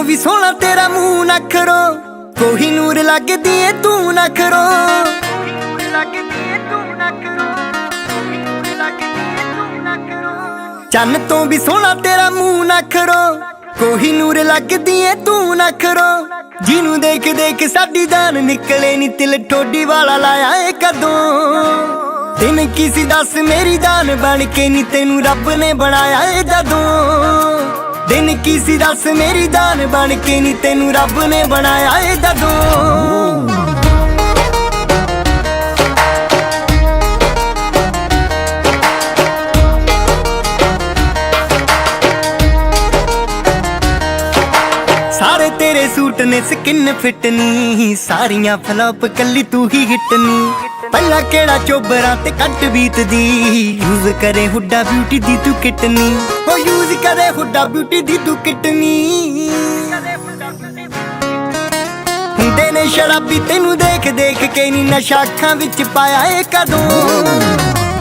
ਤੋਂ ਵੀ ਸੋਹਣਾ ਤੇਰਾ ਮੂੰਹ ਨਖਰੋ ਕੋਹੀ ਨੂਰ ਲੱਗਦੀ ਏ ਤੂੰ ਨਖਰੋ ਚੰਨ ਤੋਂ ਵੀ ਸੋਹਣਾ ਤੇਰਾ ਮੂੰਹ ਨਖਰੋ ਕੋਹੀ ਨੂਰ ਲੱਗਦੀ ਏ ਤੂੰ ਨਖਰੋ ਜਿਹਨੂੰ ਦੇਖ ਦੇਖ ਸਾਡੀ ਜਾਨ ਨਿਕਲੇ ਨੀ ਤਿਲ ਠੋਡੀ ਵਾਲਾ ਲਾਇਆ ਏ ਕਦੋਂ। ਦਿਨ ਕਿਸੇ ਦੱਸ ਮੇਰੀ ਜਾਨ ਬਣ ਕੇ ਨੀ ਤੈਨੂੰ ਰੱਬ ਨੇ ਬਣਾਇਆ ਏ ਜਦੋਂ। ਦਿਨ ਕਿਸੇ ਦੱਸ ਮੇਰੀ ਜਾਨ ਬਣ ਕੇ ਨਹੀਂ ਤੈਨੂੰ ਰੱਬ ਨੇ ਬਣਾਇਆ ਏ ਜਦੋਂ। ਸਾਰੇ ਤੇਰੇ ਸੂਟ ਨੇ ਸਕਿਨ ਫਿੱਟ ਨੀ, ਸਾਰੀਆਂ ਫਲॉप ਕੱਲੀ ਤੂੰ ਹੀ ਹਿੱਟ ਨੀ। ਪਹਿਲਾਂ ਕਿਹੜਾ ਚੋਬਰਾਂ ਤੇ ਕੱਟ ਬੀਤਦੀ? ਯੂਜ਼ ਕਰੇ ਹੁੱਡਾ ਬਿਊਟੀ ਦੀ ਤੂੰ ਕਿਟਨੀ। ਨੀ ਯੂਜ਼ ਕਰੇ ਹੁੱਡਾ ਬਿਊਟੀ ਦੀ ਤੂੰ ਕਿਟਨੀ। ਹੁੰਦੇ ਨੇ ਸ਼ਰਾਬੀ ਤੈਨੂੰ ਦੇਖ ਦੇਖ ਕੇ ਨੀ ਨਸ਼ਾ ਅੱਖਾਂ ਵਿੱਚ ਪਾਇਆ ਏ ਕਦੋਂ?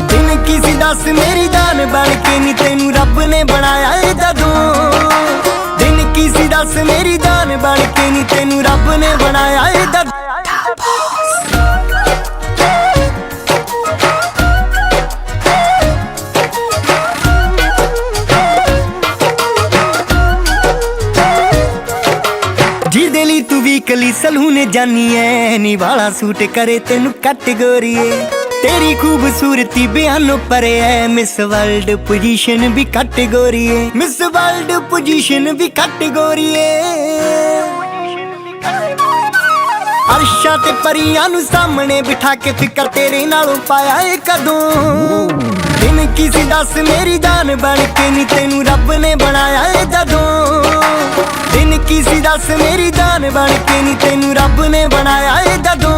ਦਿਨ ਕਿਸੇ ਦੱਸ ਮੇਰੀ ਦਾਨ ਬਣ ਕੇ ਨੀ ਤੈਨੂੰ ਰੱਬ ਨੇ ਬਣਾਇਆ ਏ ਜਦੋਂ? ਦਿਨ ਕਿਸੇ ਦੱਸ ਮੇਰੀ ਦਾਨ ਬਣ ਕੇ ਨੀ ਤੈਨੂੰ ਰੱਬ ਨੇ ਬਣਾਇਆ ਏ ਜਦੋਂ ਤੂੰ ਵੀਕਲੀ ਸਲੂਨ ਜਾਨੀ ਐ ਨੀ ਵਾਲਾ ਸੂਟ ਕਰੇ ਤੈਨੂੰ ਕੈਟੇਗਰੀਏ ਤੇਰੀ ਖੂਬਸੂਰਤੀ ਬਿਆਨੋਂ ਪਰੇ ਐ ਮਿਸ ਵਰਲਡ ਪੋਜੀਸ਼ਨ ਵੀ ਕੈਟੇਗਰੀਏ ਮਿਸ ਵਰਲਡ ਪੋਜੀਸ਼ਨ ਵੀ ਕੈਟੇਗਰੀਏ ਅਰਸ਼ਾਂ ਤੇ ਪਰੀਆਂ ਨੂੰ ਸਾਹਮਣੇ ਬਿਠਾ ਕੇ ਫਿਕਰ ਤੇਰੇ ਨਾਲੋਂ ਪਾਇਆ ਏ ਕਦੋਂ। ਦਿਨ ਕਿਸੇ ਦੱਸ ਮੇਰੀ ਜਾਨ ਬਣ ਕੇ ਨੀ ਤੈਨੂੰ ਰੱਬ ਨੇ ਬਣਾਇਆ ਏ ਜਦੋਂ। ਦਿਨ ਕਿਸੇ ਦੱਸ ਮੇਰੀ ਜਾਨ ਬਣ ਕੇ ਨੀ ਤੈਨੂੰ ਰੱਬ ਨੇ ਬਣਾਇਆ ਏ ਜਦੋਂ।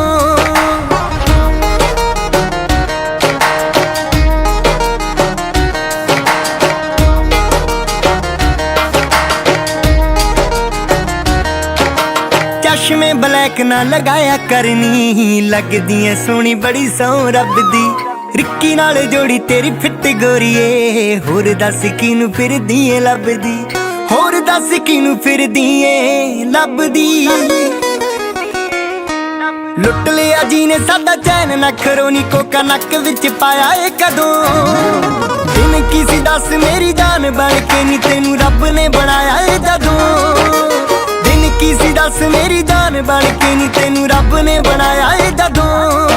ਚਸ਼ਮੇ ਬਲੈਕ ਨਾ ਲਗਾਇਆ ਕਰਨੀ, ਲੱਗਦੀ ਐ ਸੋਹਣੀ ਬੜੀ ਸੌ ਰੱਬ ਦੀ। ਰਿੱਕੀ ਨਾਲ ਜੋੜੀ ਤੇਰੀ ਫਿੱਟ ਗੋਰੀਏ। ਹੋਰ ਦੱਸ ਕਿਨੂੰ ਫਿਰਦੀ ਏ ਲੱਭਦੀ? ਹੋਰ ਦੱਸ ਕਿਨੂੰ ਫਿਰਦੀ ਏ ਲੱਭਦੀ? ਲੁੱਟ ਲਿਆ ਜੀ ਨੇ ਸਾਡਾ ਚੈਨ ਨਖਰੋ ਨੀ ਕੋਕਾ ਨੱਕ ਵਿੱਚ ਪਾਇਆ ਏ ਕਦੋਂ? ਦਿਨ ਕਿਸੇ ਦੱਸ ਮੇਰੀ ਜਾਨ ਬਣ ਕੇ ਨੀ ਤੈਨੂੰ ਰੱਬ ਨੇ ਬਣਾਇਆ ਏ ਜਦੋਂ? ਦਿਨ ਕਿਸੇ ਦੱਸ ਮੇਰੀ ਜਾਨ ਬਣ ਕੇ ਨੀ ਤੈਨੂੰ ਰੱਬ ਨੇ ਬਣਾਇਆ ਏ ਜਦੋਂ?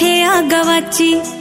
ਤੇਰੇ ਪਿੱਛੇ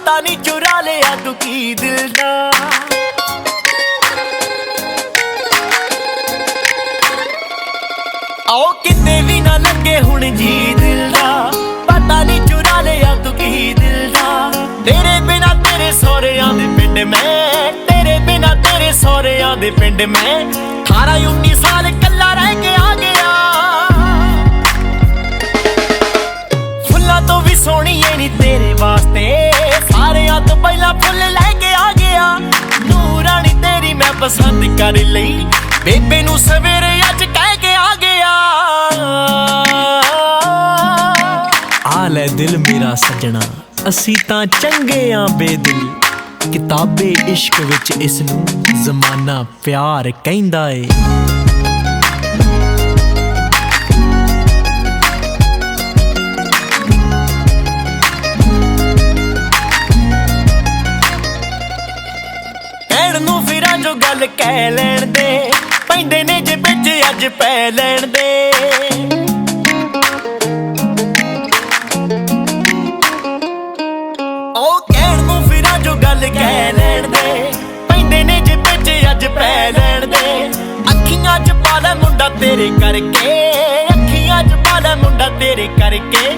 ਪਤਾ ਨਹੀਂ ਚੁਰਾ ਲਿਆ ਤੂੰ ਕੀ ਦਿਲ ਦਾ? ਆਓ ਕਿਤੇ ਵੀ ਨਾ ਲੱਗੇ ਹੁਣ ਜੀ ਦਿਲ ਦਾ। ਪਤਾ ਨਹੀਂ ਚੁਰਾ ਲਿਆ ਤੂੰ ਕੀ ਦਿਲ ਦਾ। ਤੇਰੇ ਬਿਨਾ ਤੇਰੇ ਸਹੁਰਿਆਂ ਦੇ ਪਿੰਡ ਮੈਂ, ਤੇਰੇ ਬਿਨਾ ਤੇਰੇ ਸਹੁਰਿਆਂ ਦੇ ਪਿੰਡ ਮੈਂ 18 19 ਸਾਲ ਕੱਲਾ ਰਹਿ ਕੇ ਆ ਗਿਆ। ਫੁੱਲਾਂ ਤੋਂ ਵੀ ਸੋਹਣੀ ਏ ਨੀ ਤੇਰੇ ਵਾਸਤੇ। ਪਹਿਲਾਂ ਫੁੱਲ ਲੈ ਕੇ ਆ ਗਿਆ। ਨੂਰਾਨੀ ਤੇਰੀ ਮੈਂ ਪਸੰਦ ਕਰ ਲਈ। ਬੇਬੇ ਨੂੰ ਸਵੇਰੇ ਅੱਜ ਕਹਿ ਕੇ ਆ ਗਿਆ। ਆ ਲੈ ਦਿਲ ਮੇਰਾ ਸੱਜਣਾ, ਅਸੀਂ ਤਾਂ ਚੰਗੇ ਆ ਬੇਦਿਲ। ਕਿਤਾਬੇ ਇਸ਼ਕ ਵਿੱਚ ਇਸ ਨੂੰ ਜ਼ਮਾਨਾ ਪਿਆਰ ਕਹਿੰਦਾ ਏ। ਗੱਲ ਲੈਣ ਦੇ। ਪੈਂਦੇ ਨੇ ਜੇ ਵਿੱਚ, ਅੱਜ ਪੈ ਲੈਣ ਦੇ। ਉਹ ਕਹਿਣ ਨੂੰ ਫਿਰਾਂ ਜੋ ਗੱਲ ਕਹਿ ਲੈਣ ਦੇ। ਪੈਂਦੇ ਨੇ ਜੇ ਵਿੱਚ, ਅੱਜ ਪੈ ਲੈਣ ਦੇ। ਅੱਖੀਆਂ 'ਚ ਪਾ ਲੈ ਮੁੰਡਾ ਤੇਰੇ ਕਰਕੇ। ਅੱਖੀਆਂ 'ਚ ਪਾ ਲੈ ਮੁੰਡਾ ਤੇਰੇ ਕਰਕੇ।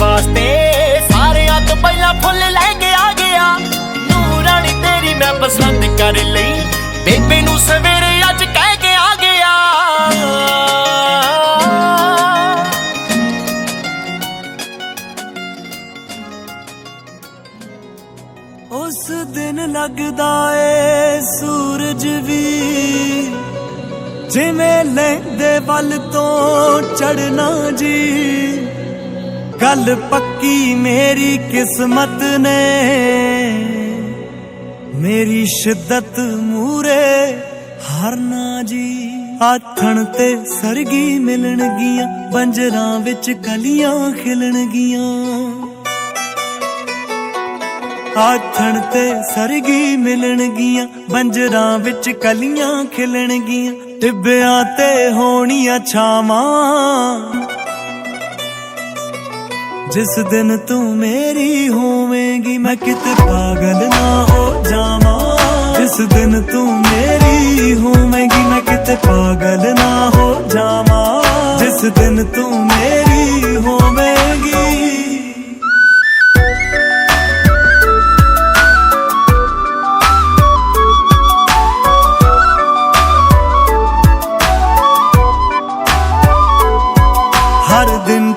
ਵਾਸਤੇ ਸਾਰਿਆਂ ਤੋਂ ਪਹਿਲਾਂ ਫੁੱਲ ਲੈ ਕੇ ਆ ਗਿਆ। ਨੂਰਾਨੀ ਤੇਰੀ ਮੈਂ ਪਸੰਦ ਕਰ ਲਈ। ਬੇਬੇ ਨੂੰ ਸਵੇਰੇ ਅੱਜ ਕਹਿ ਕੇ ਆ ਗਿਆ। ਉਸ ਦਿਨ ਲੱਗਦਾ ਏ ਸੂਰਜ ਵੀ। ਜਿਵੇਂ ਲੈਂਦੇ ਵੱਲ ਤੋਂ ਚੜਨਾ ਜੀ। ਗੱਲ ਪੱਕੀ ਮੇਰੀ ਕਿਸਮਤ ਨੇ। ਮੇਰੀ ਸ਼ਿੱਦਤ ਮੂਰੇ ਹਰਨਾ ਜੀ। ਆਥਣ ਤੇ ਸਰਗੀ ਮਿਲਣਗੀਆਂ, ਬੰਜਰਾਂ ਵਿੱਚ ਕਲੀਆਂ ਖਿਲਣਗੀਆਂ। ਆਥਣ ਤੇ ਸਰਗੀ ਮਿਲਣਗੀਆਂ, ਬੰਜਰਾਂ ਵਿੱਚ ਕਲੀਆਂ ਖਿਲਣਗੀਆਂ, ਟਿੱਬਿਆਂ ਤੇ ਹੋਣੀਆਂ ਛਾਵਾਂ। ਜਿਸ ਦਿਨ ਤੂੰ ਮੇਰੀ ਹੋਵੇਂਗੀ, ਮੈਂ ਕਿਤੇ ਪਾਗਲ ਨਾ ਹੋ ਜਾਵਾਂ। ਜਿਸ ਦਿਨ ਤੂੰ ਮੇਰੀ ਹੋਵੇਂਗੀ, ਮੈਂ ਕਿਤੇ ਪਾਗਲ ਨਾ ਹੋ ਜਾਵਾਂ। ਜਿਸ ਦਿਨ ਤੂੰ ਮੇਰੀ ਹੋਵੇਂਗੀ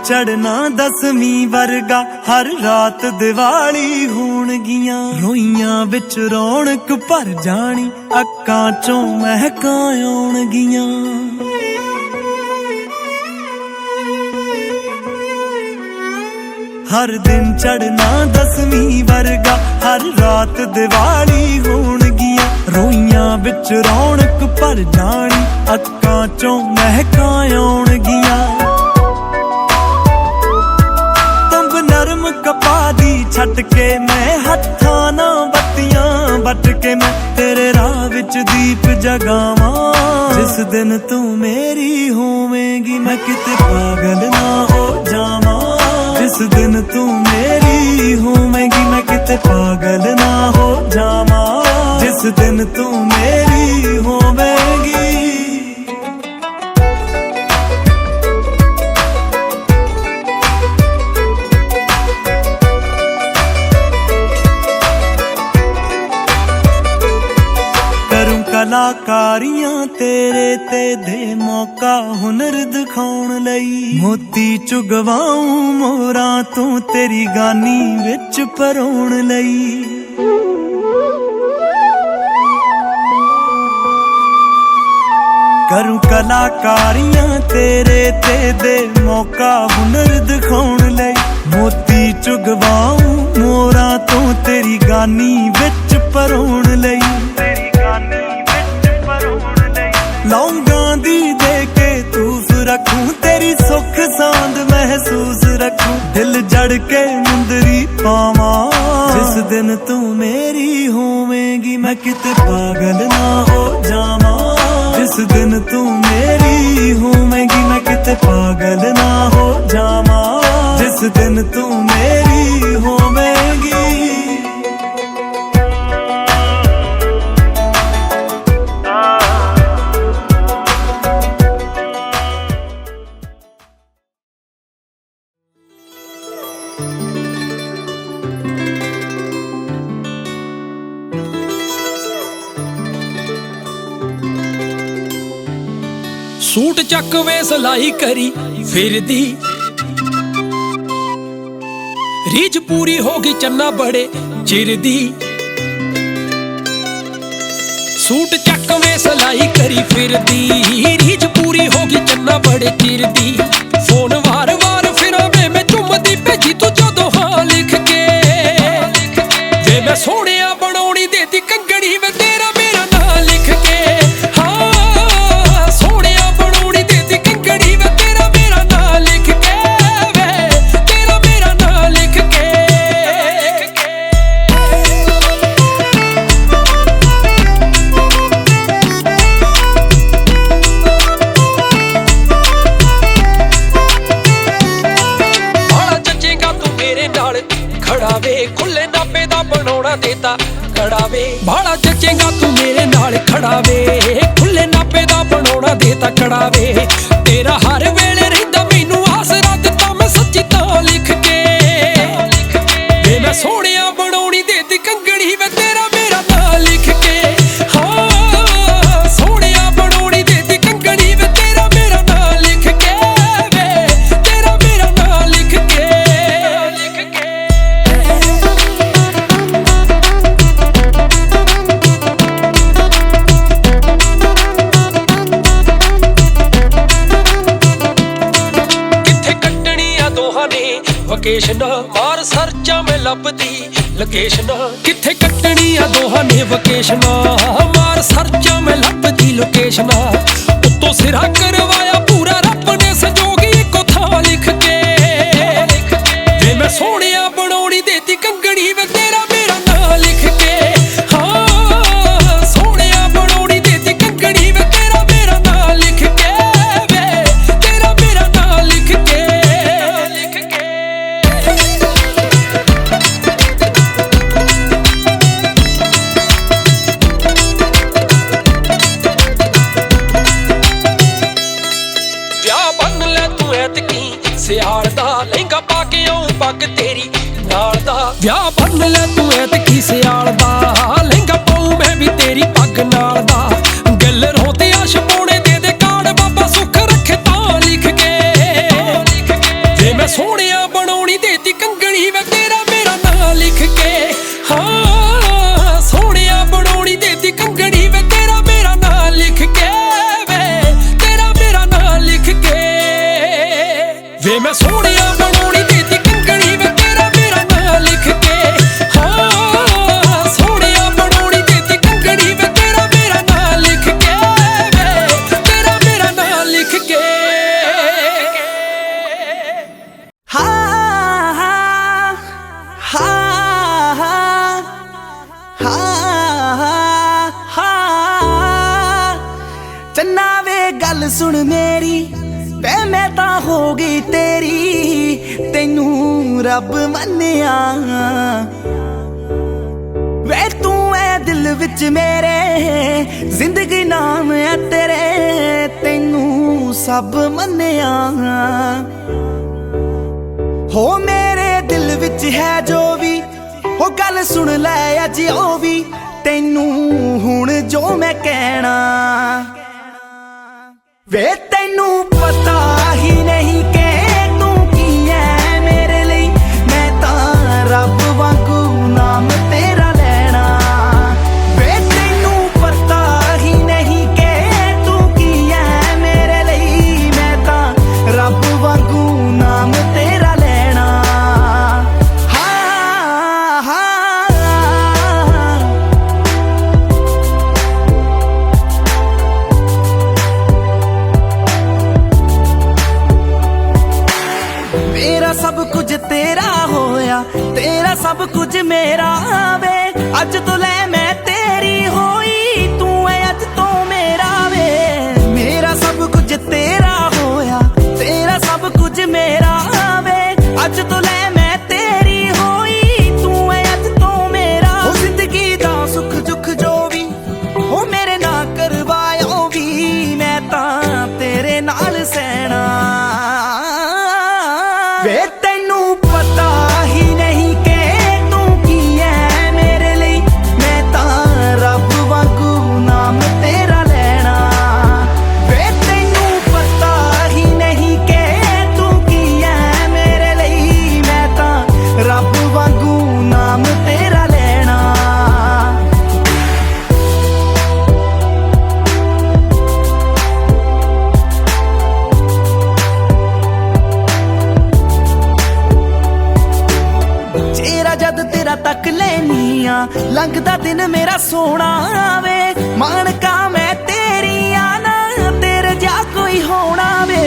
ਚੜਨਾ ਦਸਵੀਂ ਵਰਗਾ ਹਰ ਰਾਤ ਦੀਵਾਲੀ ਹੋਣਗੀਆਂ। ਰੋਈਆਂ ਵਿੱਚ ਰੌਣਕ ਭਰ ਜਾਣੀ, ਅੱਖਾਂ ਚੋਂ ਮਹਿਕਾਂ ਆਉਣਗੀਆਂ। ਹਰ ਦਿਨ ਚੜਨਾ ਦਸਵੀਂ ਵਰਗਾ ਹਰ ਰਾਤ ਦੀਵਾਲੀ ਹੋਣਗੀਆਂ। ਰੋਈਆਂ ਵਿੱਚ ਰੌਣਕ ਭਰ ਜਾਣੀ, ਅੱਖਾਂ ਚੋਂ ਮਹਿਕਾਂ ਆਉਣਗੀਆਂ। ਛੱਡ ਕੇ ਮੈਂ ਹੱਥਾਂ ਨਾਲ ਬੱਤੀਆਂ ਵੱਟ ਕੇ ਮੈਂ ਤੇਰੇ ਰਾਹ ਵਿੱਚ ਦੀਪ ਜਗਾਵਾਂ। ਜਿਸ ਦਿਨ ਤੂੰ ਮੇਰੀ ਹੋਵੇਂਗੀ, ਮੈਂ ਕਿਤੇ ਪਾਗਲ ਨਾ ਹੋ ਜਾਵਾਂ। ਜਿਸ ਦਿਨ ਤੂੰ ਮੇਰੀ ਹੋਵੇਂਗੀ, ਮੈਂ ਕਿਤੇ ਪਾਗਲ ਨਾ ਹੋ ਜਾਵਾਂ। ਜਿਸ ਦਿਨ ਤੂੰ ਮੇਰੀ ਹੋਵੇਂਗੀ। ਕਲਾਕਾਰੀਆਂ ਤੇਰੇ ਤੇ ਦੇ ਮੌਕਾ ਹੁਨਰ ਦਿਖਾਉਣ ਲਈ। ਮੋਤੀ ਚੁਗਵਾਉਂ ਮੋਰਾਂ ਤੋਂ ਤੇਰੀ ਗਾਨੀ ਵਿੱਚ ਪਰੋਣ ਲਈ। ਕਰੂੰ ਕਲਾਕਾਰੀਆਂ ਤੇਰੇ ਤੇ ਦੇ ਮੌਕਾ ਹੁਨਰ ਦਿਖਾਉਣ ਲਈ। ਮੋਤੀ ਚੁਗਵਾਉਂ ਮੋਰਾਂ ਤੋਂ ਤੇਰੀ ਗਾਨੀ ਵਿੱਚ ਪਰੋਣ ਲਈ। ਲੌਂਗਾਂ ਦੀ ਦੇ ਕੇ ਤੂਫ ਰੱਖੂੰ, ਤੇਰੀ ਸੁੱਖ ਸਾਂਦ ਮਹਿਸੂਸ ਰੱਖੂੰ। ਦਿਲ ਜੜ ਕੇ ਮੁੰਦਰੀ ਪਾਵਾਂ। ਜਿਸ ਦਿਨ ਤੂੰ ਮੇਰੀ ਹੋਵੇਂਗੀ, ਮੈਂ ਕਿਤੇ ਪਾਗਲ ਨਾ ਹੋ ਜਾਵਾਂ। ਜਿਸ ਦਿਨ ਤੂੰ ਮੇਰੀ ਹੋਵੇਂਗੀ, ਮੈਂ ਕਿਤੇ ਪਾਗਲ ਨਾ ਹੋ ਜਾਵਾਂ। ਜਿਸ ਦਿਨ ਤੂੰ ਮੇਰੀ ਹੋਵੇਂਗੀ। ਸੂਟ ਚੱਕ ਵੇ ਸਲਾਈ ਕਰੀ ਫਿਰਦੀ। ਰੀਝ ਪੂਰੀ ਹੋ ਗਈ ਚੰਨਾ ਬੜੇ ਚਿਰ ਦੀ ਸੂਟ ਚੱਕ ਵੇ ਸਲਾਈ ਕਰੀ ਫਿਰਦੀ। ਰੀਝ ਪੂਰੀ ਹੋ ਗਈ ਚੰਨਾ ਬੜੇ ਚਿਰ ਦੀ ਫੋਨ ਭੇਜੀ ਤੂੰ ਜਦੋਂ ਹਾਂ ਲਿਖ ਕੇ ਵੇ ਮੈਂ ਸੋਹਣਿਆ ਲੋਕੇਸ਼ਨ ਕਿੱਥੇ ਕੱਟਣੀ ਆ ਦੋਹਾਂ ਨੇ ਵਕੇਸ਼ਨ ਮਾਰ ਸਰਚਾਂ ਮੈਂ ਲੱਭਦੀ ਲੋਕੇਸ਼ਨ ਉੱਤੋਂ ਸਿਰਾ ਕਰਵਾਇਆ ਸਭ ਮੰਨਿਆ ਹੋ। ਮੇਰੇ ਦਿਲ ਵਿੱਚ ਹੈ ਜੋ ਵੀ, ਹੋ ਗੱਲ ਸੁਣ ਲੈ ਅੱਜ ਉਹ ਵੀ। ਤੈਨੂੰ ਹੁਣ ਜੋ ਮੈਂ ਕਹਿਣਾ। ਵੇ ਤੈਨੂੰ ਪਤਾ ਤੇਰਾ ਤੱਕ ਲੈਨੀ ਆ ਲੰਘਦਾ ਦਿਨ ਮੇਰਾ ਸੋਨਾ ਆਵੇ। ਮਾਨਕਾ ਮੈਂ ਤੇਰੀ ਆ ਨਾ, ਤੇਰੇ ਜਾ ਕੋਈ ਹੋਣਾ ਵੇ।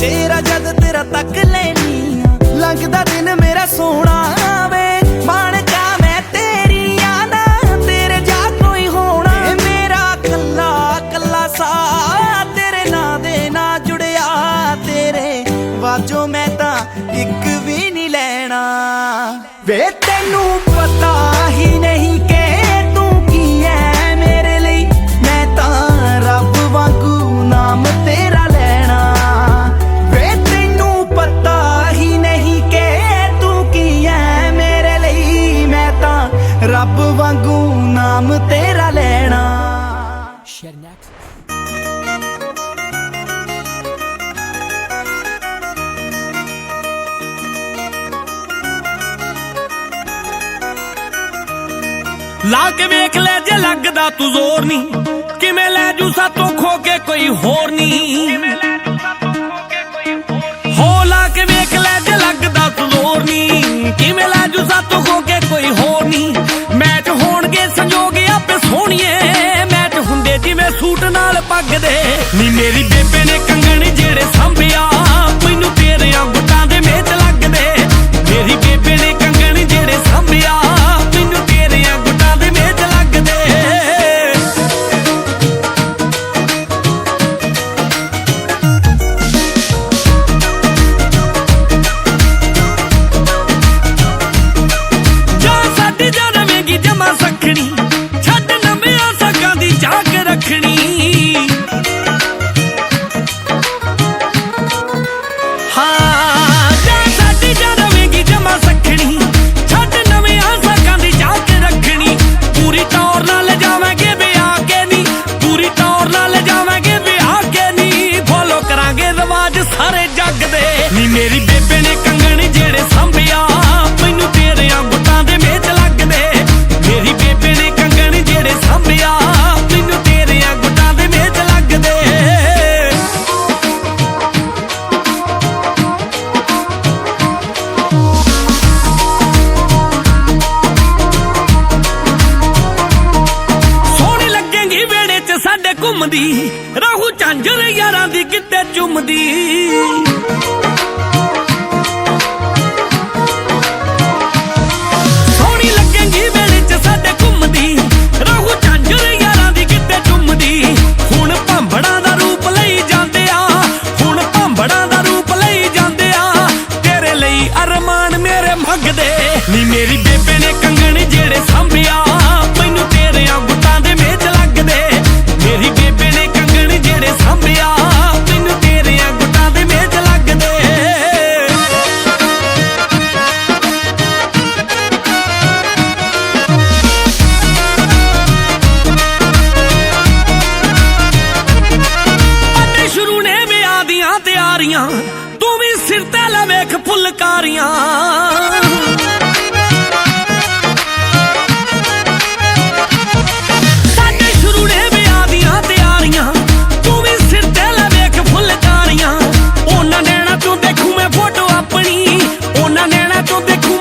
ਤੇਰਾ ਜਦ ਤੇਰਾ ਤੱਕ ਲੈਨੀ ਆ ਲੰਘਦਾ ਦਿਨ ਮੇਰਾ ਸੋਹਣਾ ਆਵੇ। ਮਾਨਕਾ ਮੈਂ ਤੇਰੀ ਆ ਨਾ, ਤੇਰੇ ਜਾ ਕੋਈ ਹੋਣਾ ਮੇਰਾ ਕੱਲਾ ਕੱਲਾ ਸਾ, ਤੇਰੇ ਨਾਂ ਦੇ ਨਾਲ ਜੁੜਿਆ। ਤੇਰੇ ਵਾਜੋ ਮੈਂ ਤਾਂ ਇੱਕ ਵੀ ਨਹੀਂ ਲੈਣਾ। ਵੇ ਲਾ ਕੇ ਵੇਖ ਲੈ ਜੇ ਲੱਗਦਾ ਤੂੰ ਜ਼ੋਰ ਨਹੀਂ। ਕਿਵੇਂ ਲੈ ਜੂ ਸਾਤੋਂ ਖੋ ਕੇ ਕੋਈ ਹੋਰ ਨਹੀਂ। ਹੋ ਲਾ ਕੇ ਵੇਖ ਲੈ ਜੇ ਲੱਗਦਾ ਤੂੰ ਜ਼ੋਰ ਨਹੀਂ। ਕਿਵੇਂ ਲੈ ਜੂ ਸਾਤੋਂ ਖੋ ਕੇ ਕੋਈ ਹੋਰ ਨਹੀਂ। ਮੈਚ ਹੋਣਗੇ ਸੰਜੋਗ ਆਪੇ ਸੋਹਣੀਏ। ਮੈਚ ਹੁੰਦੇ ਜਿਵੇਂ ਸੂਟ ਨਾਲ ਪੱਗ ਦੇ ਨੀ ਮੇਰੀ ਬੇਬੇ ਨੇ ਕੰਗਣ ਜਿਹੜੇ ਸੰਭਿਆ। ਮੈਨੂੰ ਤੇਰੇ ਅੰਗ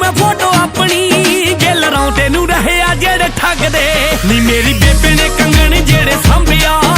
ਮੈਂ ਫੋਟੋ ਆਪਣੀ ਗਿੱਲ ਰੌਂਦੇ ਨੂੰ ਰਹੇ ਆ ਜਿਹੜੇ ਠੱਗਦੇ। ਨੀ ਮੇਰੀ ਬੇਬੇ ਨੇ ਕੰਗਣ ਜਿਹੜੇ ਸੰਭਿਆ।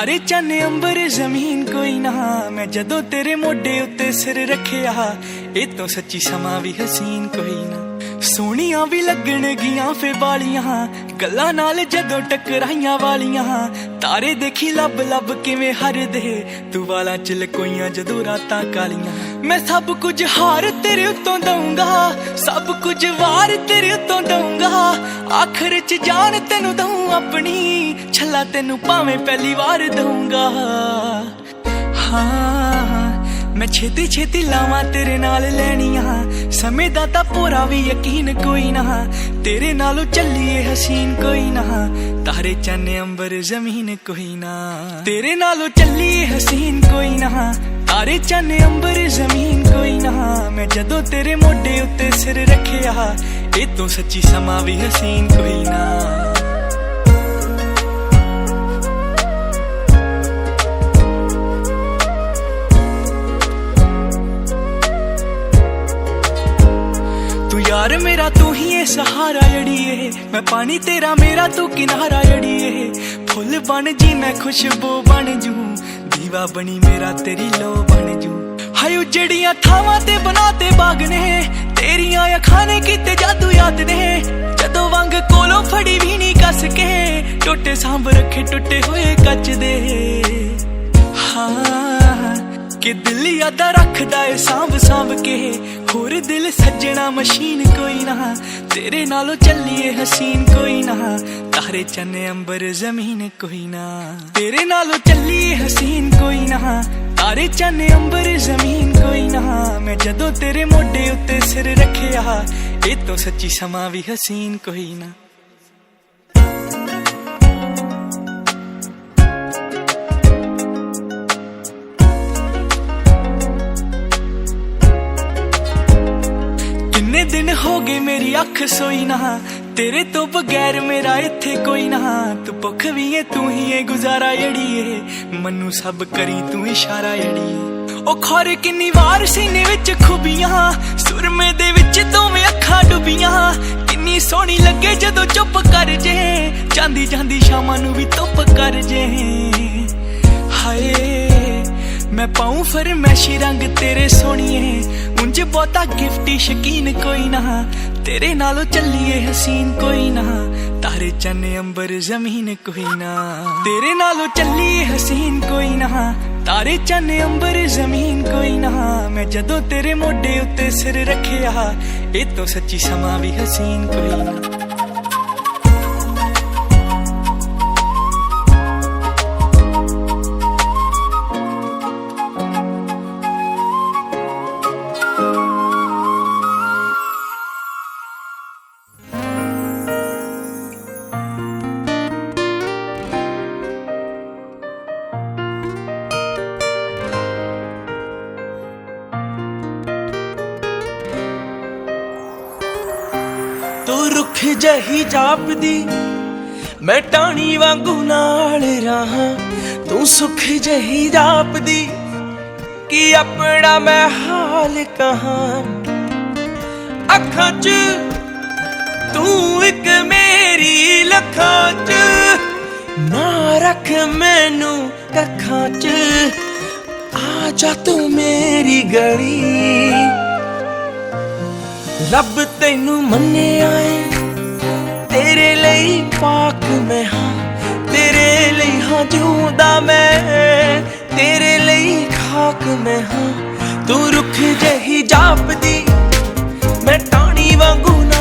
ਤਾਰੇ ਚੰਨ ਅੰਬਰ ਜ਼ਮੀਨ ਕੋਈ ਨਾ। ਮੈਂ ਜਦੋਂ ਤੇਰੇ ਮੋਢੇ ਉੱਤੇ ਸਿਰ ਰੱਖਿਆ, ਇਹ ਤੋਂ ਸੱਚੀ ਸਮਾਂ ਵੀ ਹਸੀਨ ਕੋਈ ਨਾ। ਸੋਹਣੀਆਂ ਵੀ ਲੱਗਣਗੀਆਂ ਫੇ ਵਾਲੀਆਂ, ਗੱਲਾਂ ਨਾਲ ਜਦੋਂ ਟਕਰਾਈਆਂ ਵਾਲੀਆਂ। ਤਾਰੇ ਦੇਖੀ ਲੱਭ ਲੱਭ ਕਿਵੇਂ ਹਰਦੇ, ਤੂੰ ਵਾਲਾ ਚ ਲਕੋਈਆਂ ਜਦੋਂ ਰਾਤਾਂ ਕਾਲੀਆਂ। ਮੈਂ ਸਭ ਕੁਝ ਹਾਰ ਤੇਰੇ ਉੱਤੋਂ ਦਊਂਗਾ, ਸਭ ਕੁਝ ਵਾਰ ਤੇਰੇ ਉੱਤੋਂ ਦਊਂਗਾ। ਆਖਰ ਚ ਜਾਨ ਤੈਨੂੰ ਦਊਂ ਆਪਣੀ, ਛੱਲਾ ਤੈਨੂੰ ਭਾਵੇਂ ਪਹਿਲੀ ਵਾਰ ਦਊਂਗਾ। ਹਾਂ, ਮੈਂ ਛੇਤੀ ਛੇਤੀ ਲਾਵਾਂ ਤੇਰੇ ਨਾਲ ਲੈਣੀਆਂ, ਸਮੇਂ ਦਾ ਤਾਂ ਪੂਰਾ ਵੀ ਯਕੀਨ ਕੋਈ ਨਾ। ਤੇਰੇ ਨਾਲੋਂ ਚੱਲੀਏ ਹਸੀਨ ਕੋਈ ਨਾ, ਤਾਰੇ ਚੰਨ ਅੰਬਰ ਜ਼ਮੀਨ ਕੋਈ ਨਾ। ਤੇਰੇ ਨਾਲੋਂ ਚੱਲੀਏ ਹਸੀਨ ਕੋਈ ਨਾ। ਤਾਰੇ ਚੰਨ ਅੰਬਰ ਜ਼ਮੀਨ ਕੋਈ ਨਾ। ਮੈਂ ਜਦੋਂ ਤੇਰੇ ਮੋਢੇ ਉੱਤੇ ਸਿਰ ਰੱਖਿਆ, ਇਹ ਤੋਂ ਸੱਚੀ ਸਮਾਂ ਵੀ ਹਸੀਨ ਕੋਈ ਨਾ। ਤੂੰ ਯਾਰ ਮੇਰਾ, ਤੂੰ ਹੀ ਏ ਸਹਾਰਾ ਅੜੀਏ ਮੈਂ ਪਾਣੀ ਤੇਰਾ, ਮੇਰਾ ਤੂੰ ਕਿਨਾਰਾ ਅੜੀਏ ਫੁੱਲ ਬਣ ਜੀ, ਮੈਂ ਖੁਸ਼ਬੂ ਬਣ ਜੂ। ਦੀਵਾ ਬਣੀ ਮੇਰਾ ਤੇਰੀ ਲੋ ਬਣ ਜੂ। ਹਾਏ ਉਜੜੀਆਂ ਥਾਵਾਂ ਤੇ ਬਣਾਤੇ ਬਾਗ ਨੇ, ਤੇਰੀਆਂ ਅੱਖਾਂ ਨੇ ਕੀਤੇ ਜਾਦੂ ਯਾਦ ਨੇ। ਜਦੋਂ ਵਾਂਗ ਕੋਲੋਂ ਫੜੀ ਵੀ ਨਹੀਂ ਕੱਸ ਕੇ, ਟੁੱਟੇ ਸਾਂਭ ਰੱਖੇ ਟੁੱਟੇ ਹੋਏ ਕੱਚ ਦੇ। ਹਾਂ। ਕਿ ਦਿਲ ਯਾਦਾਂ ਰੱਖਦਾ ਏ ਸਾਂਭ ਸਾਂਭ ਕੇ। ਹੋਰ ਦਿਲ ਸੱਜਣਾ ਮਸ਼ੀਨ ਕੋਈ ਨਾ। ਤੇਰੇ ਨਾਲੋਂ ਚੱਲੀਏ ਹਸੀਨ ਕੋਈ ਨਾ। ਤਾਰੇ ਚੰਨ ਅੰਬਰ ਜ਼ਮੀਨ ਕੋਈ ਨਾ। ਤੇਰੇ ਨਾਲੋਂ ਚੱਲੀਏ ਹਸੀਨ ਕੋਈ ਨਾ। ਤਾਰੇ ਚੰਨ ਅੰਬਰ ਜ਼ਮੀਨ ਕੋਈ ਨਾ। ਮੈਂ ਜਦੋਂ ਤੇਰੇ ਮੋਢੇ ਉੱਤੇ ਸਿਰ ਰੱਖਿਆ, ਇਹ ਤੋਂ ਸੱਚੀ ਸਮਾਂ ਵੀ ਹਸੀਨ ਕੋਈ ਨਾ। ਹੋ ਗਏ ਮੇਰੀ ਅੱਖ ਸੋਈ ਨਾ। ਤੇਰੇ ਤੋਂ ਬਗੈਰ ਮੇਰਾ ਇੱਥੇ ਕੋਈ ਨਾ। ਤੂੰ ਭੁੱਖ ਵੀ ਏ, ਤੂੰ ਹੀ ਏ, ਗੁਜ਼ਾਰਾ ਏੜੀਏ ਮੈਨੂੰ ਸਭ ਕਰੀ, ਤੂੰ ਇਸ਼ਾਰਾ ਏੜੀਏ ਉਹ ਖੋਰ ਕਿੰਨੀ ਵਾਰ ਸੀਨੇ ਵਿੱਚ ਖੁਬੀਆਂ। ਸੁਰਮੇ ਦੇ ਵਿੱਚ ਦੋਵੇਂ ਅੱਖਾਂ ਡੁੱਬੀਆਂ। ਕਿੰਨੀ ਸੋਹਣੀ ਲੱਗੇ ਜਦੋਂ ਚੁੱਪ ਕਰ ਜੇ। ਜਾਂਦੀ ਜਾਂਦੀ ਸ਼ਾਮਾਂ ਨੂੰ ਵੀ ਧੁੱਪ ਕਰ ਜੇ। ਹਾਏ। ਮੈਂ ਪਾਉਂ ਫਰਮੈਸ਼ੀ ਰੰਗ ਤੇਰੇ ਸੋਹਣੀਏ। ਉਂਝ ਬਹੁਤਾ ਗਿਫਟੀ ਸ਼ਕੀਨ ਕੋਈ ਨਾ। ਤੇਰੇ ਨਾਲੋਂ ਚੱਲੀਏ ਹਸੀਨ ਕੋਈ ਨਾ। ਤਾਰੇ ਚੰਨ ਅੰਬਰ ਜ਼ਮੀਨ ਕੋਈ ਨਾ। ਤੇਰੇ ਨਾਲੋਂ ਚੱਲੀਏ ਹਸੀਨ ਕੋਈ ਨਾ। ਤਾਰੇ ਚੰਨ ਅੰਬਰ ਜ਼ਮੀਨ ਕੋਈ ਨਾ। ਮੈਂ ਜਦੋਂ ਤੇਰੇ ਮੋਢੇ ਉੱਤੇ ਸਿਰ ਰੱਖਿਆ, ਇਹ ਤੋਂ ਸੱਚੀ ਸਮਾਂ ਵੀ ਹਸੀਨ ਕੋਈ ਨਾ। ਜਹੀ ਜਾਪਦੀ, ਮੈਂ ਟਾਣੀ ਵਾਂਗੂ ਨਾਲ ਰਹਾ, ਤੂੰ ਸੁਖ ਜਹੀ ਜਾਪਦੀ, ਕਿ ਆਪਣਾ ਮੈਂ ਹਾਲ ਕਹਾਂ? ਅੱਖਾਂ 'ਚ ਤੂੰ ਇੱਕ ਮੇਰੀ ਲੱਖਾਂ 'ਚ, ਨਾ ਰੱਖ ਮੈਨੂੰ ਕੱਖਾਂ 'ਚ ਆ ਜਾ ਤੂੰ ਮੇਰੀ ਗਲੀ। ਰੱਬ ਤੈਨੂੰ ਮੰਨਿਆ ਏ। ਲਈ ਪਾਕ ਮੈਂ ਹਾਂ। ਤੇਰੇ ਲਈ ਹਾਂ ਜੂਦਾ ਮੈਂ। ਤੇਰੇ ਲਈ ਖਾਕ ਮੈਂ ਹਾਂ। ਤੂੰ ਰੁੱਖ ਜਹੀ ਜਾਪਦੀ, ਮੈਂ ਟਾਣੀ ਵਾਂਗੂ ਨਾ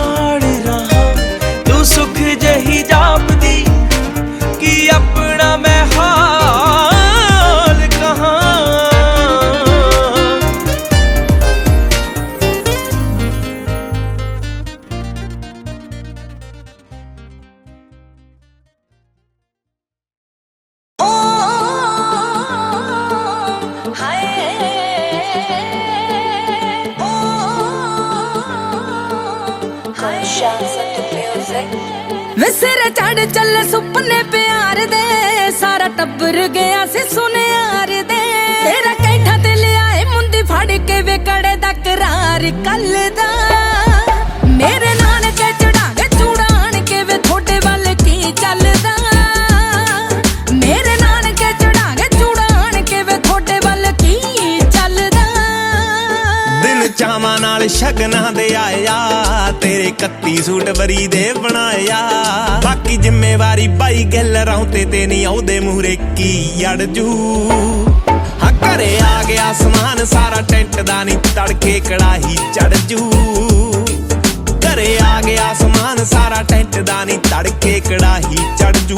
ਕਰਾਰ ਕੱਲ ਦਾ ਮੇਰੇ ਨਾਨਕੇ ਚੜਾਗੇ ਚੂੜਾਣ ਕੇ ਵੇ ਥੋੜੇ ਵੱਲ ਕੀ ਚੱਲਦਾ? ਮੇਰੇ ਨਾਨਕੇ ਚੜਾਗੇ ਚੂੜਾਣ ਕੇ ਵੇ ਥੋੜੇ ਵੱਲ ਕੀ ਚੱਲਦਾ? ਦਿਨ ਚਾਵਾਂ ਨਾਲ ਸ਼ਗਨਾਂ ਦੇ ਆਇਆ, ਤੇਰੇ 31 ਸੂਟ ਵਰੀ ਦੇ ਬਣਾਇਆ। ਬਾਕੀ ਜ਼ਿੰਮੇਵਾਰੀ ਬਾਈ ਗੱਲ ਰੌਂ ਤੇ ਤੇ ਨਹੀਂ ਆਉਦੇ ਮੂਰੇ ਕੀ ਅੜ ਜੂ। ਘਰੇ ਆ ਗਿਆ ਸਮਾਨ, ਸਾਰਾ ਟੈਂਟ ਦਾ ਨਹੀਂ ਤੜਕੇ ਕੜਾਹੀ ਚੜ ਜੂ। ਘਰੇ ਆ ਗਿਆ ਸਮਾਨ, ਸਾਰਾ ਟੈਂਟ ਦਾ ਨਹੀਂ ਤੜਕੇ ਕੜਾਹੀ ਚੜ ਜੂ।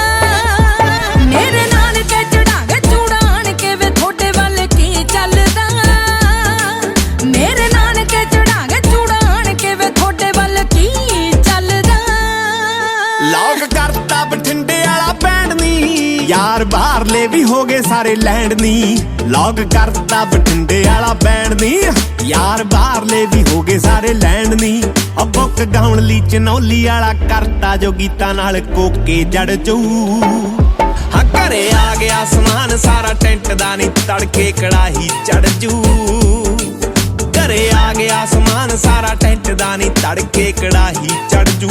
ਸਾਰੇ ਲੈਂਡ ਨੀ। ਲੌਕ ਕਰਤਾ ਬਠਿੰਡੇ ਵਾਲਾ ਬੈਂਡ ਨੀ। ਯਾਰ ਬਾਹਰਲੇ ਵੀ ਹੋ ਸਾਰੇ ਲੈਂਡ ਨੀ। ਆ ਬੁੱਕ ਗਾਉਣ ਲਈ ਚਨੌਲੀ ਵਾਲਾ ਕਰਤਾ ਜੋ ਗੀਤਾਂ ਨਾਲ ਕੋਕੇ ਜੜ ਜੂ ਹਾਂ, ਘਰੇ ਆ ਗਿਆ ਸਮਾਨ, ਸਾਰਾ ਟੈਂਟ ਦਾ ਨੀ ਤੜਕੇ ਕੜਾਹੀ ਚੜ ਜੂ। ਘਰੇ ਆ ਗਿਆ ਸਮਾਨ, ਸਾਰਾ ਟੈਂਟ ਦਾ ਨੀ ਤੜਕੇ ਕੜਾਹੀ ਚੜ ਜੂ।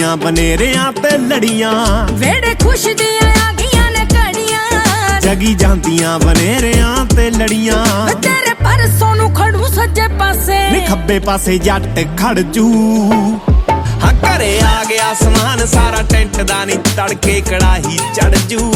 ਜਾਂਦੀਆਂ ਬਨੇਰਿਆਂ ਤੇ ਲੜੀਆਂ। ਵੇੜੇ ਖੁਸ਼ ਦੇ ਆ ਗਈਆਂ ਨੇ ਕੜੀਆਂ ਜਗੀ ਜਾਂਦੀਆਂ ਬਨੇਰਿਆਂ ਤੇ ਲੜੀਆਂ। ਤੇਰੇ ਪਰਸੋਂ ਨੂੰ ਖੜੂ ਸੱਜੇ ਪਾਸੇ। ਨੀ ਖੱਬੇ ਪਾਸੇ ਜੱਟ ਖੜ ਜੂ। ਹਾਂ ਘਰੇ ਆ ਗਿਆ ਸਮਾਨ ਸਾਰਾ ਟੈਂਟ ਦਾ ਨੀ ਤੜਕੇ ਕੜਾਹੀ ਚੜ ਜੂ।